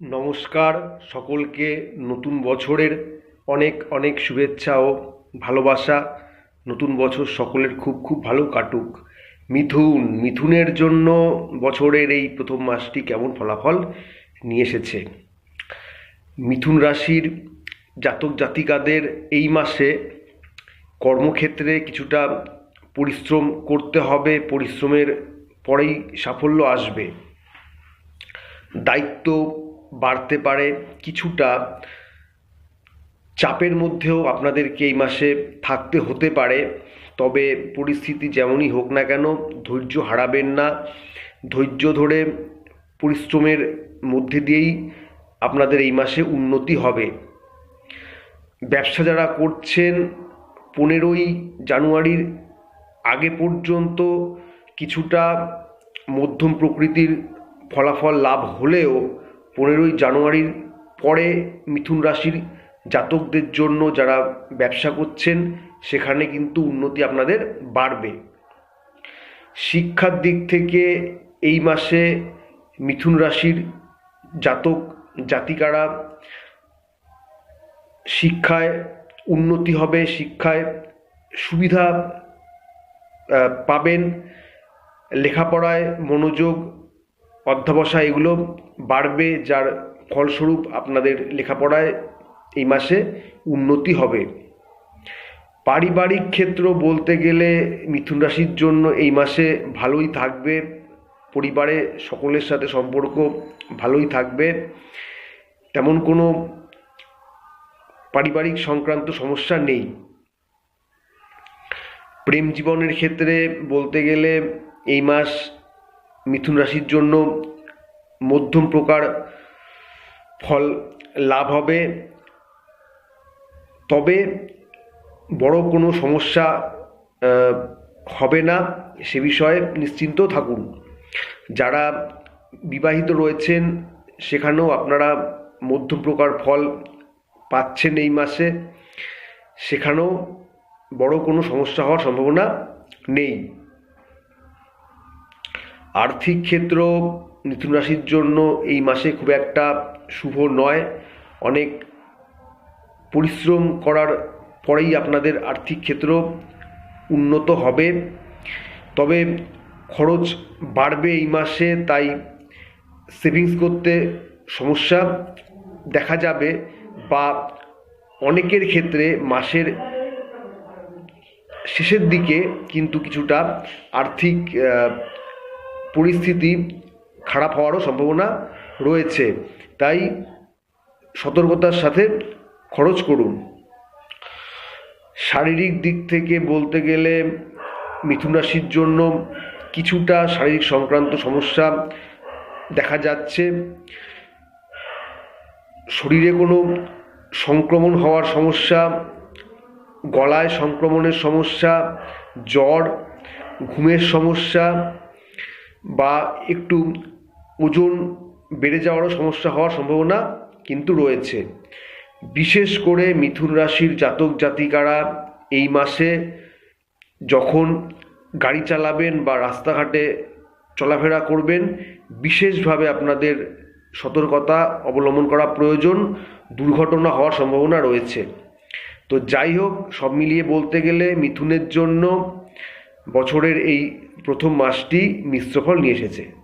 নমস্কার সকলকে নতুন বছরের অনেক অনেক শুভেচ্ছা ও ভালোবাসা। নতুন বছর সকলের খুব খুব ভালো কাটুক। মিথুন, মিথুনের জন্য বছরের এই প্রথম মাসটি কেমন ফলাফল নিয়ে এসেছে? মিথুন রাশির জাতক জাতিকাদের এই মাসে কর্মক্ষেত্রে কিছুটা পরিশ্রম করতে হবে, পরিশ্রমের পরেই সাফল্য আসবে। দায়িত্ব বাড়তে পারে, কিছুটা চাপের মধ্যেও আপনাদেরকে এই মাসে থাকতে হতে পারে। তবে পরিস্থিতি যেমনই হোক না কেন, ধৈর্য হারাবেন না। ধৈর্য ধরে পরিশ্রমের মধ্যে দিয়েই আপনাদের এই মাসে উন্নতি হবে। ব্যবসা যারা করছেন, পনেরোই জানুয়ারির আগে পর্যন্ত কিছুটা মধ্যম প্রকৃতির ফলাফল লাভ হলেও পনেরোই জানুয়ারির পরে মিথুন রাশির জাতকদের জন্য যারা ব্যবসা করছেন, সেখানে কিন্তু উন্নতি আপনাদের বাড়বে। শিক্ষার দিক থেকে এই মাসে মিথুন রাশির জাতক, জাতিকারা শিক্ষায় উন্নতি হবে, শিক্ষায় সুবিধা পাবেন। লেখাপড়ায় মনোযোগ, অধ্যবসায় এগুলো বাড়বে, যার ফলস্বরূপ আপনাদের লেখাপড়ায় এই মাসে উন্নতি হবে। পারিবারিক ক্ষেত্র বলতে গেলে মিথুন রাশির জন্য এই মাসে ভালোই থাকবে, পরিবারে সকলের সাথে সম্পর্ক ভালোই থাকবে। তেমন কোনো পারিবারিক সংক্রান্ত সমস্যা নেই। প্রেম জীবনের ক্ষেত্রে বলতে গেলে এই মাস মিথুন রাশির জন্য মধ্যম প্রকার ফল লাভ হবে। তবে বড় কোনো সমস্যা হবে না সে বিষয়ে নিশ্চিন্ত থাকুন। যারা বিবাহিত রয়েছেন, সেখানেও আপনারা মধ্যম প্রকার ফল পাচ্ছেন এই মাসে। সেখানেও বড় কোনো সমস্যা হওয়ার সম্ভাবনা নেই। আর্থিক ক্ষেত্র মিথুন রাশির জন্য এই মাসে খুব একটা শুভ নয়। অনেক পরিশ্রম করার পরেই আপনাদের আর্থিক ক্ষেত্র উন্নত হবে। তবে খরচ বাড়বে এই মাসে, তাই সেভিংস করতে সমস্যা দেখা যাবে বা অনেকের ক্ষেত্রে মাসের শেষের দিকে কিন্তু কিছুটা আর্থিক পরিস্থিতি খারাপ হওয়ারও সম্ভাবনা রয়েছে। তাই সতর্কতার সাথে খরচ করুন। শারীরিক দিক থেকে বলতে গেলে মিথুন রাশির জন্য কিছুটা শারীরিক সংক্রান্ত সমস্যা দেখা যাচ্ছে। শরীরে কোনো সংক্রমণ হওয়ার সমস্যা, গলায় সংক্রমণের সমস্যা, জ্বর, ঘুমের সমস্যা বা একটু ওজন বেড়ে যাওয়ারও সমস্যা হওয়ার সম্ভাবনা কিন্তু রয়েছে। বিশেষ করে মিথুন রাশির জাতক জাতিকারা এই মাসে যখন গাড়ি চালাবেন বা রাস্তাঘাটে চলাফেরা করবেন, বিশেষভাবে আপনাদের সতর্কতা অবলম্বন করা প্রয়োজন, দুর্ঘটনা হওয়ার সম্ভাবনা রয়েছে। তো যাই হোক, সব মিলিয়ে বলতে গেলে মিথুনের জন্য বছরের এই প্রথম মাসটি মিশ্র ফল নিয়ে এসেছে।